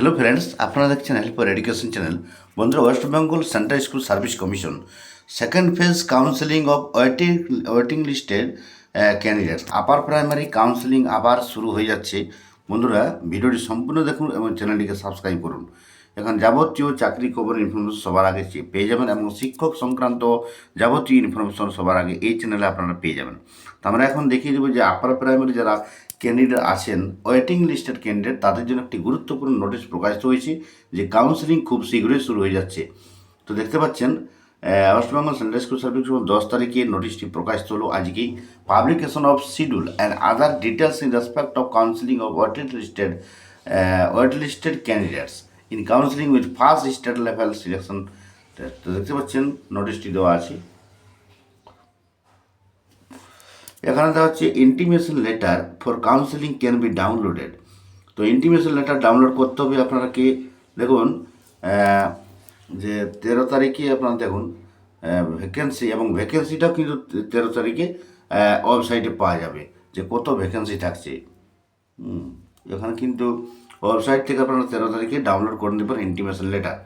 Hello friends আপনারা দেখছেন help for education channel বন্ধুরা West Bengal central school service commission second phase counselling of waiting waiting লিস্টের candidate upper primary counselling আবার শুরু হয়ে যাচ্ছে। বন্ধুরা, ভিডিওটি সম্পূর্ণ দেখুন এবং চ্যানেলটিকে সাবস্ক্রাইব করুন। এখন যাবতীয় চাকরি খবর ইনফরমেশন সবার আগে পেয়ে যাবেন এবং শিক্ষক সংক্রান্ত যাবতীয় ইনফরমেশন সবার আগে এই চ্যানেলে আপনারা পেয়ে যাবেন। তো আমরা এখন দেখিয়ে দেবো যে আপার প্রাইমারি যারা ক্যান্ডিডেট আছেন ওয়েটিং লিস্টের ক্যান্ডিডেট তাদের জন্য একটি গুরুত্বপূর্ণ নোটিশ প্রকাশিত হয়েছে যে কাউন্সেলিং খুব শীঘ্রই শুরু হয়ে যাচ্ছে। তো দেখতে পাচ্ছেন West Bengal central school service দশ তারিখে নোটিশটি প্রকাশিত হলো। আজকেই publication of schedule and other details in respect of counselling of waited listed wait listed candidates in counselling with first state level selection তো দেখতে পাচ্ছেন নোটিশটি দেওয়া আছে। এখানে দেওয়া হচ্ছে intimation letter for counselling can be downloaded তো ইন্টিমেশন লেটার ডাউনলোড করতে হবে আপনারা কি? দেখুন যে তেরো তারিখে আপনারা দেখুন ভ্যাকেন্সি এবং ভ্যাকেন্সিটাও কিন্তু তেরো তারিখে ওয়েবসাইটে পাওয়া যাবে যে কত ভ্যাকেন্সি থাকছে। এখানে কিন্তু ওয়েবসাইট থেকে আপনারা তেরো তারিখে ডাউনলোড করে নিতে পারেন ইন্টিমেশন লেটার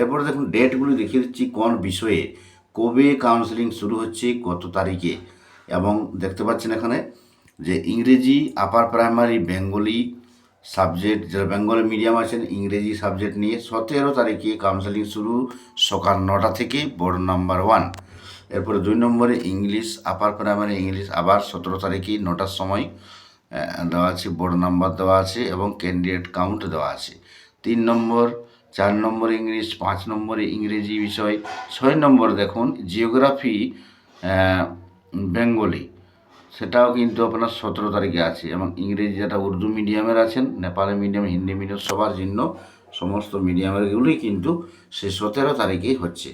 এরপরে দেখুন ডেটগুলি দেখিয়ে দিচ্ছি কোন বিষয়ে। কবে কাউন্সেলিং শুরু হচ্ছে, কত তারিখে? এবং দেখতে পাচ্ছেন এখানে যে ইংরেজি আপার প্রাইমারি বেঙ্গলি সাবজেক্ট যারা বেঙ্গলি মিডিয়াম আছেন, ইংরেজি সাবজেক্ট নিয়ে সতেরো তারিখে কাউন্সেলিং শুরু সকাল নটা থেকে বোর্ড নাম্বার ওয়ান এরপরে দুই নম্বরে ইংলিশ আপার প্রাইমারি ইংলিশ আবার সতেরো তারিখে নটার সময় দেওয়া আছে বোর্ড নাম্বার দেওয়া আছে এবং ক্যান্ডিডেট কাউন্ট দেওয়া আছে। তিন নম্বর, চার নম্বর ইংলিশ পাঁচ নম্বরে ইংরেজি বিষয়, ছয় নম্বর দেখুন জিওগ্রাফি বেঙ্গলি, সেটাও কিন্তু আপনার সতেরো তারিখে আছে এবং ইংরেজি যেটা উর্দু মিডিয়ামের আছেন, নেপালি মিডিয়াম, হিন্দি মিডিয়াম, সবার জন্য সমস্ত মিডিয়ামেরগুলোই কিন্তু সে সতেরো তারিখেই হচ্ছে।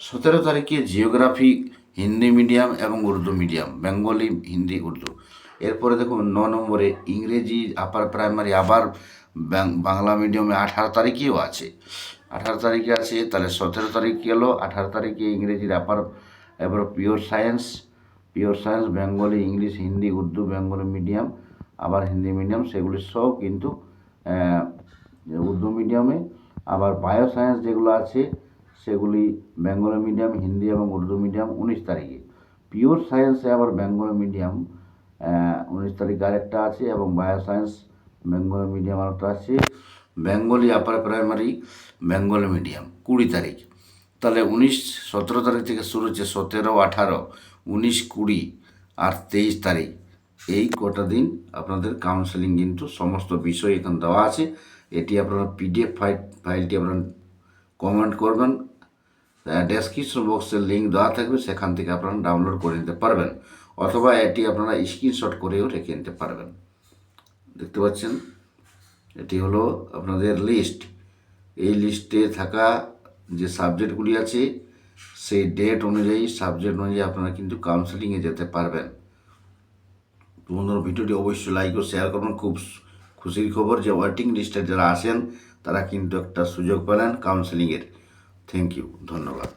সতেরো তারিখে জিওগ্রাফি, হিন্দি মিডিয়াম এবং উর্দু মিডিয়াম, বেঙ্গলি, হিন্দি, উর্দু। এরপরে দেখুন, ন নম্বরে ইংরেজি আপার প্রাইমারি আবার বাংলা মিডিয়ামে আঠারো তারিখেও আছে। আঠারো তারিখে আছে, তাহলে সতেরো তারিখ গেল, আঠারো তারিখে ইংরেজির আপার এবার pure science pure science Bengali English Hindi Urdu Bengali medium আবার হিন্দি মিডিয়াম সেগুলি সব কিন্তু উর্দু মিডিয়ামে আবার বায়ো সায়েন্স যেগুলো আছে, সেগুলি বেঙ্গলি মিডিয়াম হিন্দি এবং উর্দু মিডিয়াম উনিশ তারিখে। পিওর সায়েন্সে আবার বেঙ্গলি মিডিয়াম উনিশ তারিখ আরেকটা আছে এবং বায়ো সায়েন্স বেঙ্গলি মিডিয়াম আরেকটা আছে। Bengali upper primary Bengali medium কুড়ি তারিখ। তাহলে উনিশ, সতেরো তারিখ থেকে শুরু হচ্ছে সতেরো, আঠারো, উনিশ, কুড়ি আর তেইশ তারিখ। এই কটা দিন আপনাদের কাউন্সেলিং কিন্তু সমস্ত বিষয় এখানে দেওয়া আছে। এটি আপনারা পিডিএফ ফাইল ফাইলটি আপনারা কমেন্ট করবেন। ডেসক্রিপশন বক্সের লিঙ্ক দেওয়া থাকবে, সেখান থেকে আপনারা ডাউনলোড করে নিতে পারবেন। অথবা এটি আপনারা স্ক্রিনশট করেও রেখে নিতে পারবেন। দেখতে পাচ্ছেন? এটি হলো আপনাদের লিস্ট এই লিস্টে থাকা যে সাবজেক্টগুলি আছে, সেই ডেট অনুযায়ী সাবজেক্ট অনুযায়ী আপনারা কিন্তু কাউন্সেলিংয়ে যেতে পারবেন। বন্ধুরা, ভিডিওটি অবশ্যই লাইক ও শেয়ার করবেন খুব খুশির খবর যে ওয়েটিং লিস্টে যারা আসেন তারা কিন্তু একটা সুযোগ পেলেন কাউন্সেলিংয়ের থ্যাংক ইউ ধন্যবাদ।